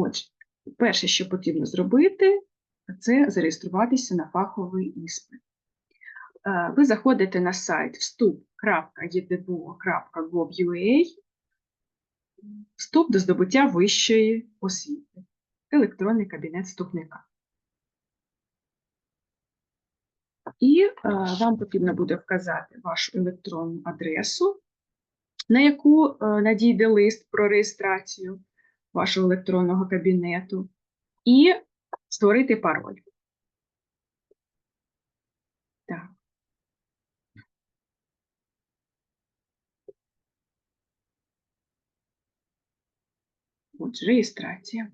Отже, перше, що потрібно зробити, це зареєструватися на фаховий іспит. Е, Ви заходите на сайт вступ.edbo.gov.ua Вступ до здобуття вищої освіти. Електронний кабінет вступника. І е, вам потрібно буде вказати вашу електронну адресу, на яку е, надійде лист про реєстрацію вашого електронного кабінету, і створити пароль. Так. Отже, реєстрація.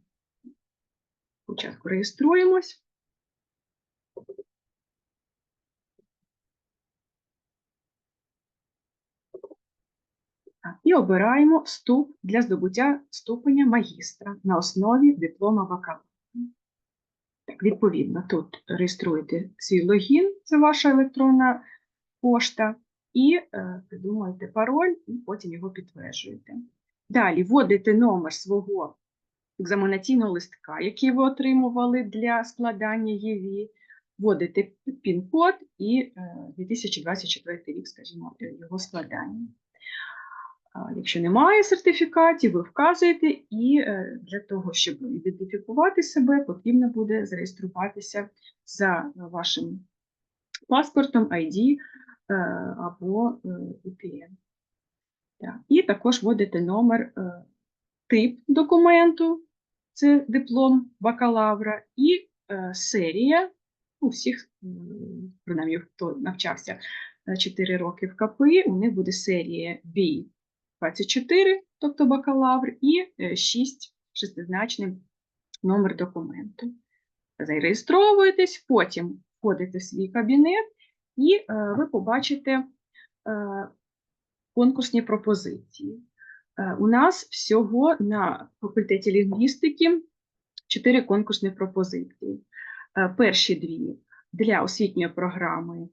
Спочатку реєструємось. І обираємо вступ для здобуття ступеня магістра на основі диплома бакалавра. Так, відповідно, тут реєструєте свій логін, це ваша електронна пошта, і е, придумуєте пароль, і потім його підтверджуєте. Далі вводите номер свого екзаменаційного листка, який ви отримували для складання ЄВІ, вводите пін-код і е, 2024 рік, скажімо, е, його складання. Якщо немає сертифікатів, ви вказуєте, і е, для того, щоб ідентифікувати себе, потрібно буде зареєструватися за вашим паспортом, ID е, або е, VPN. І також вводите номер, е, тип документу, це диплом бакалавра, і е, серія у всіх, принаймні, хто навчався 4 роки в КПІ, у них буде серія B 24, тобто бакалавр, і 6 шестизначний номер документу. Зареєстровуєтесь, потім входите в свій кабінет, і е, ви побачите е, конкурсні пропозиції. Е, у нас всього на факультеті лінгвістики 4 конкурсні пропозиції. Е, перші дві для освітньої програми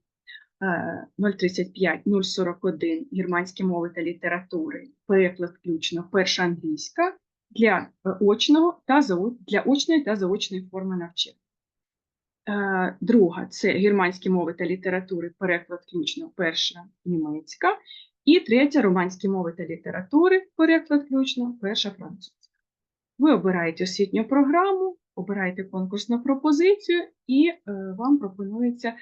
е, 035-041 германські мови та літератури, переклад включно перша англійська для е, очного та для очної та заочної форми навчання. Е, Друга це германські мови та літератури, переклад включно перша німецька. І третя романські мови та літератури, переклад включно перша французька. Ви обираєте освітню програму, обираєте конкурсну пропозицію, і е, вам пропонується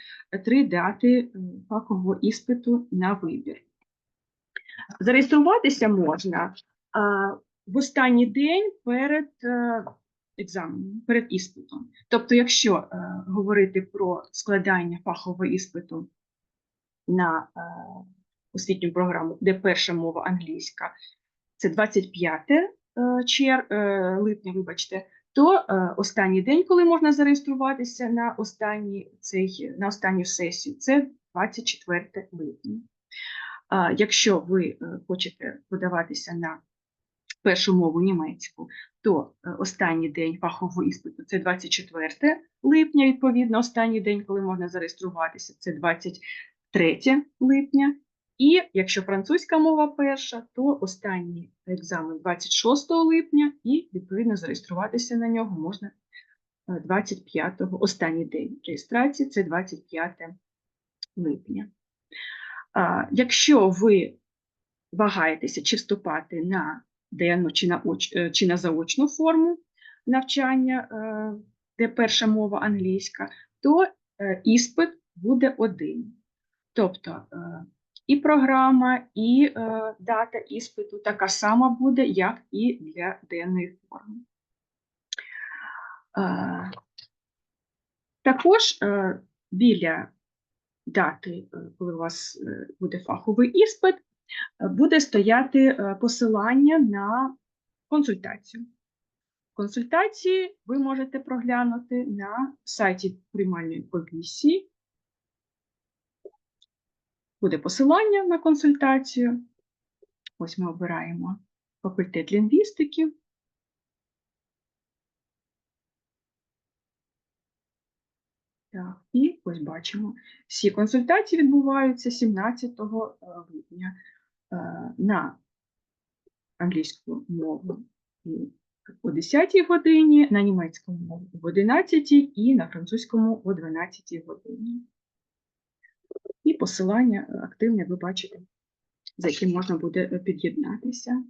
три дати е, фахового іспиту на вибір. Зареєструватися можна в останній день перед е, екзаменом, перед іспитом. Тобто, якщо е, говорити про складання фахового іспиту на е, освітню програму, де перша мова англійська, це 25 е, чер, е, липня, вибачте, то е, останній день, коли можна зареєструватися на, останній, цей, на останню сесію, це 24 липня. Якщо ви е, хочете подаватися на першу мову німецьку, то е, останній день фахового іспиту це 24 липня, відповідно, останній день, коли можна зареєструватися, це 23 липня. І якщо французька мова перша, то останній екзамен 26 липня, і відповідно зареєструватися на нього можна 25-го, останній день реєстрації це 25 липня. Якщо ви вагаєтеся, чи вступати на денну чи на, оч, е, чи на заочну форму навчання, е, де перша мова англійська, то е, іспит буде один. Тобто е, і програма, і е, дата іспиту така сама буде, як і для денної форми. Е, Також е, біля дати, е, коли у вас е, буде фаховий іспит, буде стояти е, посилання на консультацію. Консультації ви можете проглянути на сайті приймальної комісії. Буде посилання на консультацію. Ось ми обираємо факультет лінгвістики. Так, і ось бачимо, всі консультації відбуваються 17 липня е, на англійську мову о 10 годині, на німецькому в 11 і на французькому о 12 годині. І посилання е, активне ви бачите, за яким можна буде е, під'єднатися.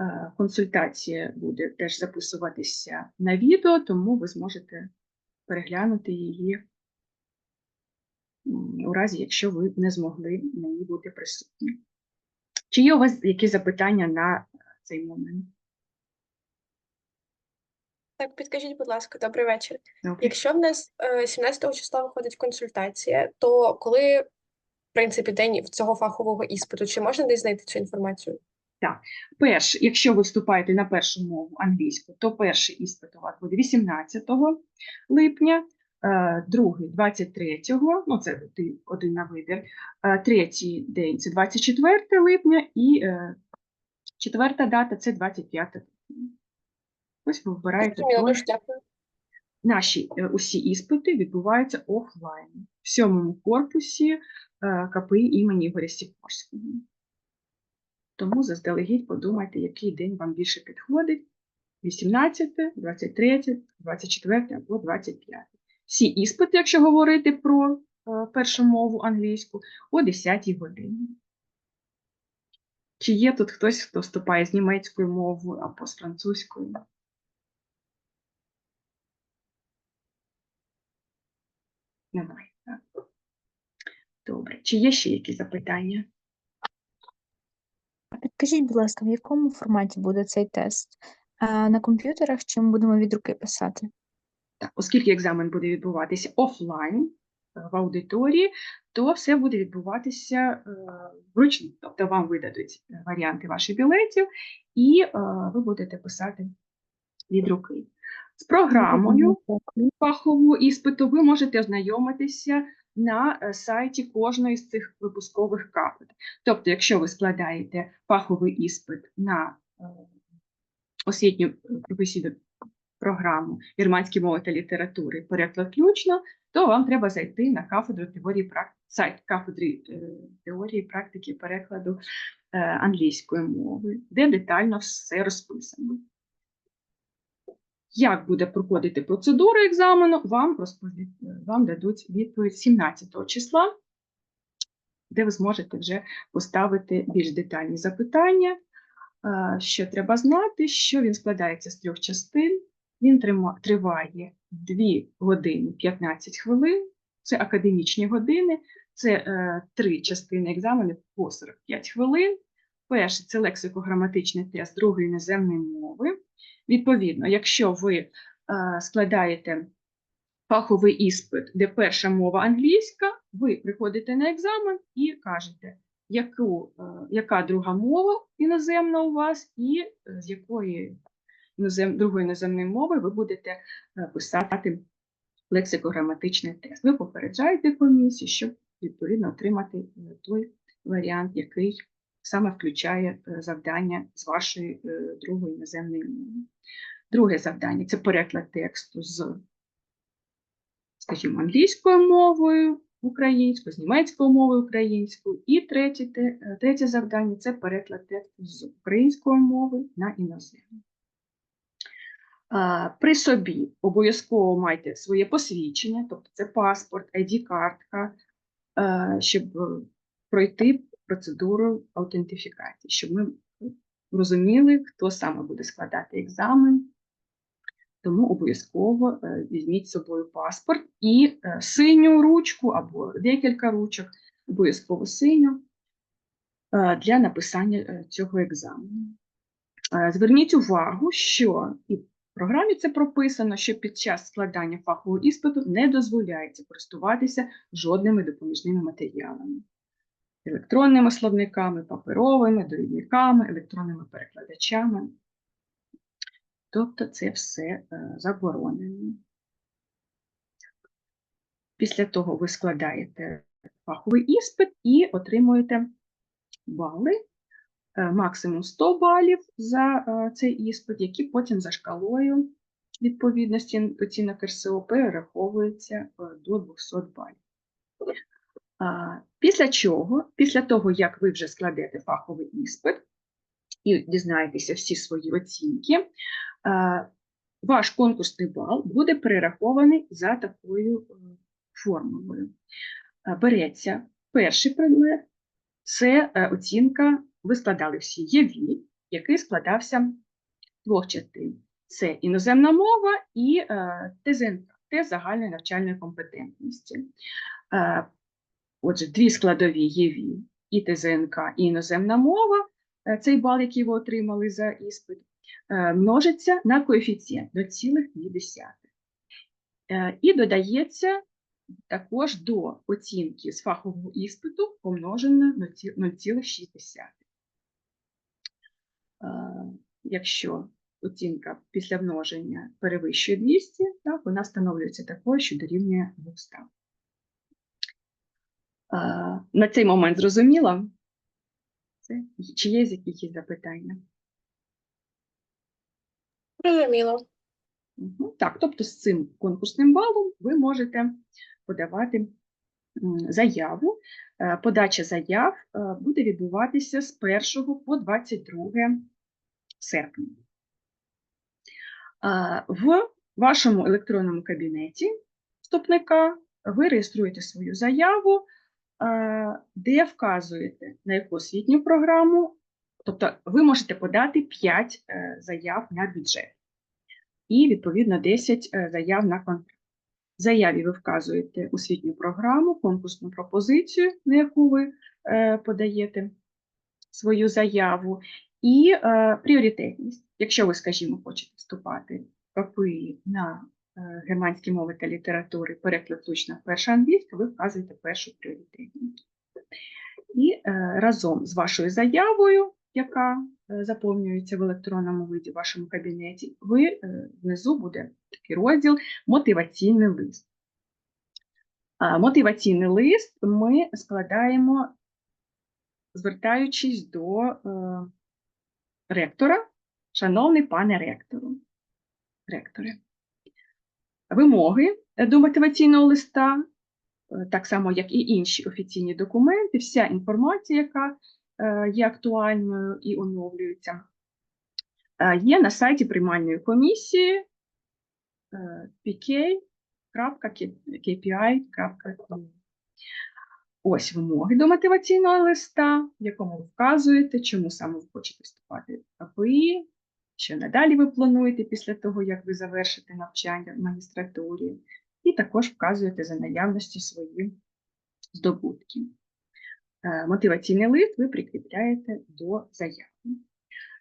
Е, Консультація буде теж записуватися на відео, тому ви зможете переглянути її у разі, якщо ви не змогли на ній бути присутні. Чи є у вас якісь запитання на цей момент? Так, підкажіть, будь ласка, добрий вечір. Добре. Якщо в нас е, 17 числа виходить консультація, то коли, в принципі, день цього фахового іспиту, чи можна десь знайти цю інформацію? Так, Перш, якщо ви вступаєте на першу мову англійську, то перший іспит у вас буде 18 липня, е, другий 23-го, ну це один на вибір, е, третій день це 24 липня і е, четверта дата це 25 липня. Ось ви дякую. Наші е, усі іспити відбуваються офлайн в сьомому корпусі е, КПІ імені Ігоря Сікорського. Тому заздалегідь подумайте, який день вам більше підходить: 18, 23, 24 або 25. Всі іспити, якщо говорити про е, першу мову англійську, о 10 годині. Чи є тут хтось, хто вступає з німецькою мовою або з французькою? Немає. Так? Добре. Чи є ще якісь запитання? Підкажіть, будь ласка, в якому форматі буде цей тест? А, на комп'ютерах чи ми будемо від руки писати? Так, оскільки екзамен буде відбуватися офлайн е, в аудиторії, то все буде відбуватися е, вручну. Тобто вам видадуть е, варіанти ваших білетів, і е, ви будете писати від руки. З програмою фахового іспиту ви можете ознайомитися на е, сайті кожної з цих випускових кафедр. Тобто, якщо ви складаєте фаховий іспит на е, освітню професійну програму вірманські мови та літератури переклад включно, то вам треба зайти на кафедру теорії прак... сайт кафедри е, теорії практики перекладу англійської мови, де детально все розписано. Як буде проходити процедура екзамену, вам розповідь, вам дадуть відповідь 17 числа, де ви зможете вже поставити більш детальні запитання. Е, Що треба знати, що він складається з трьох частин. Він триває 2 години 15 хвилин. Це академічні години, це е, три частини екзамену по 45 хвилин. Перше це лексико-граматичний тест другої іноземної мови. Відповідно, якщо ви е, складаєте фаховий іспит, де перша мова англійська, ви приходите на екзамен і кажете, яку, е, яка друга мова іноземна у вас, і е, з якої інозем, другої іноземної мови ви будете писати лексико-граматичний тест. Ви попереджаєте комісію, щоб відповідно отримати той варіант, який саме включає е, завдання з вашої е, другої іноземної мови. Друге завдання це переклад тексту з, скажімо, англійською мовою українською, з німецькою мовою українською. І третє, е, третє завдання це переклад тексту з української мови на іноземну. При собі обов'язково майте своє посвідчення, тобто це паспорт, ID-картка, щоб пройти процедуру аутентифікації, щоб ми розуміли, хто саме буде складати екзамен. Тому обов'язково е, візьміть з собою паспорт і е, синю ручку або декілька ручок, обов'язково синю е, для написання цього екзамену. Зверніть увагу, що і в програмі це прописано, що під час складання фахового іспиту не дозволяється користуватися жодними допоміжними матеріалами електронними словниками, паперовими, довідниками, електронними перекладачами. Тобто це все е, заборонено. Після того ви складаєте фаховий іспит і отримуєте бали, е, максимум 100 балів за е, цей іспит, які потім за шкалою відповідності оцінок РСО перераховуються до 200 балів. Після чого, після того, як ви вже складете фаховий іспит, і дізнаєтеся всі свої оцінки, ваш конкурсний бал буде перерахований за такою е, формулою. Береться перший предмет, це е, оцінка, ви складали всі ЄВІ, який складався з двох частин. Це іноземна мова і е, ТЗНК, тест загальної навчальної компетентності. Отже, дві складові ЄВІ і ТЗНК, і іноземна мова, е, цей бал, який ви отримали за іспит, е, множиться на коефіцієнт 0,2. Е, І додається також до оцінки з фахового іспиту помножена на 0,6. Е, Якщо оцінка після множення перевищує 200, так, вона встановлюється такою, що дорівнює 200. На цей момент зрозуміло? Це? Чи є якісь запитання? Зрозуміло. Так, тобто з цим конкурсним балом ви можете подавати заяву. Е, Подача заяв е, буде відбуватися з 1 по 22 серпня. В вашому електронному кабінеті вступника ви реєструєте свою заяву, де вказуєте, на яку освітню програму, тобто ви можете подати 5 заяв на бюджет і, відповідно, 10 е, заяв на контракт. В заяві ви вказуєте освітню програму, конкурсну пропозицію, на яку ви е, подаєте свою заяву, і е, пріоритетність. Якщо ви, скажімо, хочете вступати в КПІ на е, германські мови та літератури, переклад включно перша англійська, ви вказуєте першу пріоритетність. І е, разом з вашою заявою, яка е, заповнюється в електронному виді в вашому кабінеті, ви е, внизу буде такий розділ мотиваційний лист. Мотиваційний лист ми складаємо, звертаючись до е, ректора, шановний пане ректору. Ректоре. Вимоги до мотиваційного листа, е, так само, як і інші офіційні документи, вся інформація, яка е, є актуальною і оновлюється, е, є на сайті приймальної комісії pk.kpi.com. Ось вимоги до мотиваційного листа, в якому ви вказуєте, чому саме ви хочете вступати в що надалі ви плануєте після того, як ви завершите навчання в магістратурі, і також вказуєте за наявності свої здобутки. Е, Мотиваційний лист ви прикріпляєте до заяви.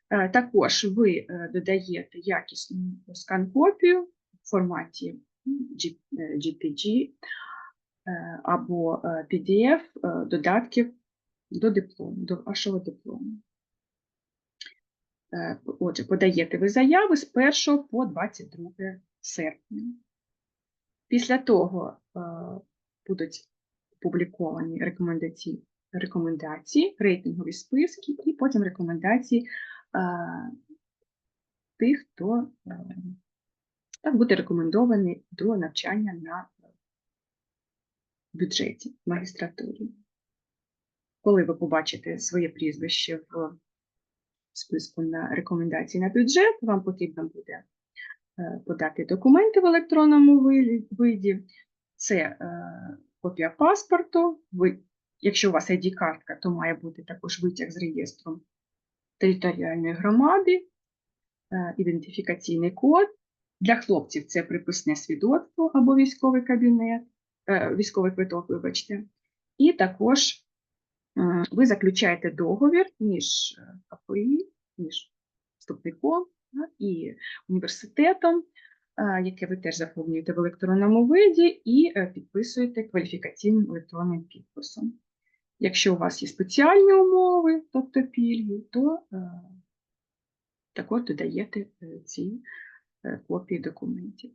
Е, Також ви е, додаєте якісну скан-копію в форматі G- JPG е, або PDF додатків до диплому, до вашого диплому. Е, Отже, подаєте ви заяви з 1 по 22 серпня. Після того е, будуть опубліковані рекомендації, рекомендації, рейтингові списки, і потім рекомендації е, тих, хто так буде рекомендований до навчання на бюджеті магістратурі. Коли ви побачите своє прізвище в списку на рекомендації на бюджет, вам потрібно буде е, подати документи в електронному виді. Це е, копія паспорту. Ви, якщо у вас ID-картка, то має бути також витяг з реєстру територіальної громади, е, ідентифікаційний код. Для хлопців це приписне свідоцтво або військовий кабінет, військовий квиток, вибачте. І також ви заключаєте договір між е, КПІ, між вступником і університетом, е, яке ви теж заповнюєте в електронному виді, і е, підписуєте кваліфікаційним електронним підписом. Якщо у вас є спеціальні умови, тобто пільги, то е, також додаєте е, ці е, копії документів.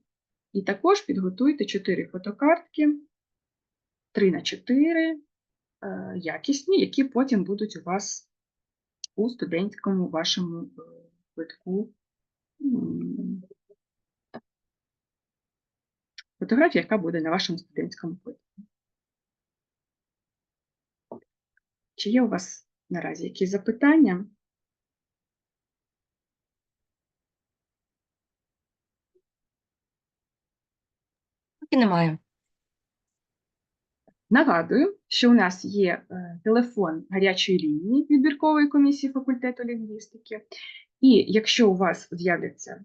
І також підготуйте 4 фотокартки, 3 на 4 е, Э, якісні, які потім будуть у вас у студентському вашому е, витку фотографія, яка буде на вашому студентському квитку. Чи є у вас наразі якісь запитання? Немає. Нагадую, що у нас є е, телефон гарячої лінії відбіркової комісії факультету лінгвістики. І якщо у вас з'являться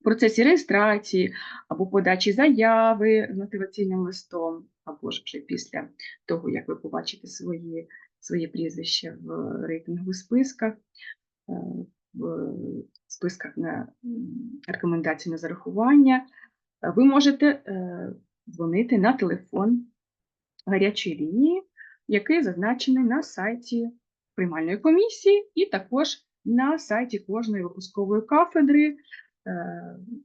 в процесі реєстрації або подачі заяви з мотиваційним листом, або ж вже після того, як ви побачите свої, своє прізвище в рейтингових списках, е, в списках на рекомендації на зарахування, е, ви можете дзвонити на телефон гарячої лінії, який зазначений на сайті приймальної комісії, і також на сайті кожної випускової кафедри,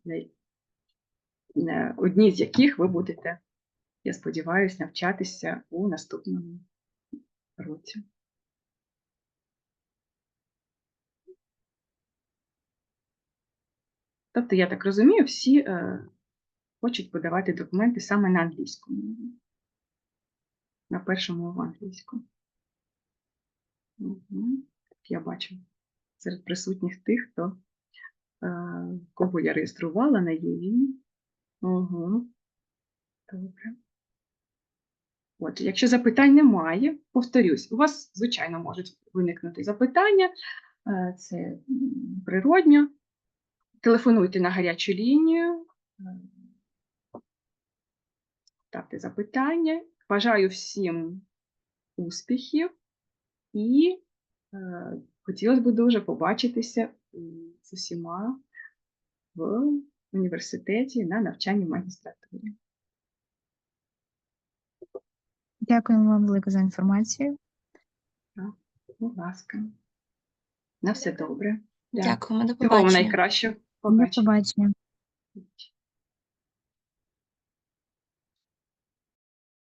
е, одній з яких ви будете, я сподіваюся, навчатися у наступному році. Тобто, я так розумію, всі е, хочуть подавати документи саме на англійську мову на першу мову англійську. Угу. Я бачу серед присутніх тих, хто е, кого я реєструвала на ЄВІ. Угу. Добре. Отже, якщо запитань немає, повторюсь, у вас, звичайно, можуть виникнути запитання, е, це природньо. Телефонуйте на гарячу лінію, е, ставте запитання. Бажаю всім успіхів і е, хотілося б дуже побачитися з усіма в університеті на навчанні магістратурі. Дякуємо вам велике за інформацію. Так, Будь ласка. На все добре. Дякуємо, до Всього вам побачення. найкращого. До Побачення. побачення.